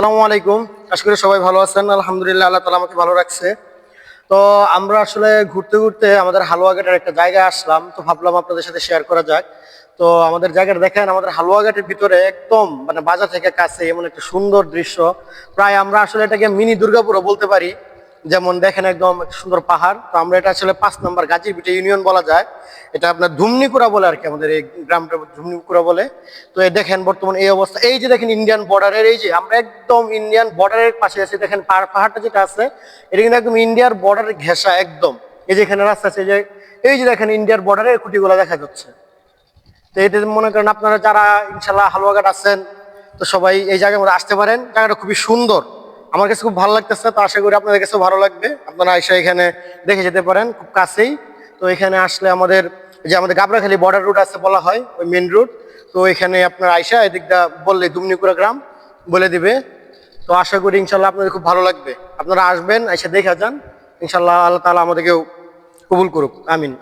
আসসালামু আলাইকুম। আশা করি সবাই ভালো আছেন। আলহামদুলিল্লাহ আল্লাহ তালা আমাকে ভালো রাখছে। তো আমরা আসলে ঘুরতে ঘুরতে আমাদের হালুয়াঘাটের একটা জায়গায় আসলাম। তো ভাবলাম আপনাদের সাথে শেয়ার করা যাক। তো আমাদের জায়গাটা দেখেন, আমাদের হালুয়াঘাটের ভিতরে একদম মানে বাজার থেকে কাছে এমন একটা সুন্দর দৃশ্য। প্রায় আমরা আসলে এটাকে মিনি দুর্গাপুরও বলতে পারি। যেমন দেখেন একদম সুন্দর পাহাড়, তো আমরা এটা আসলে পাঁচ নম্বর গাজীপিঠে ইউনিয়ন বলা যায়। এটা আপনার ধুমনিকুড়া বলে আর কি, আমাদের এই গ্রামটা ধুমনিকুড়া বলে। তো এই দেখেন বর্তমান এই অবস্থা। এই যে দেখেন ইন্ডিয়ান বর্ডারের এই যে আমরা একদম ইন্ডিয়ান বর্ডারের পাশে আছি, দেখেন পাহাড়, পাহাড়টা যেটা আছে, এটা কিন্তু একদম ইন্ডিয়ার বর্ডারের ঘেঁষা একদম। এই যে এখানে রাস্তা আছে যে, এই যে দেখেন ইন্ডিয়ার বর্ডারের খুঁটিগুলো দেখা যাচ্ছে। তো এটা মনে করেন আপনারা যারা ইনশাল্লাহ হালুয়াঘাট আছেন, তো সবাই এই জায়গার মধ্যে আসতে পারেন। জায়গাটা খুবই সুন্দর। আমার কাছে খুব ভালো লাগতেছে, তো আশা করি আপনাদের কাছেও ভালো লাগবে। আপনারা এসে এখানে দেখে যেতে পারেন, খুব কাছেই। তো এখানে আসলে আমাদের যে আমাদের গাবরাখালী বর্ডার রুট আছে বলা হয়, ওই মেন রুট তো এখানে আপনার আইসা এদিকটা বললে দুমনিকুড়া গ্রাম বলে দিবে। তো আশা করি ইনশাল্লাহ আপনাদের খুব ভালো লাগবে। আপনারা আসবেন, এসে দেখে যান। ইনশাল্লাহ আল্লাহ তালা আমাদেরকেও কবুল করুক। আমিন।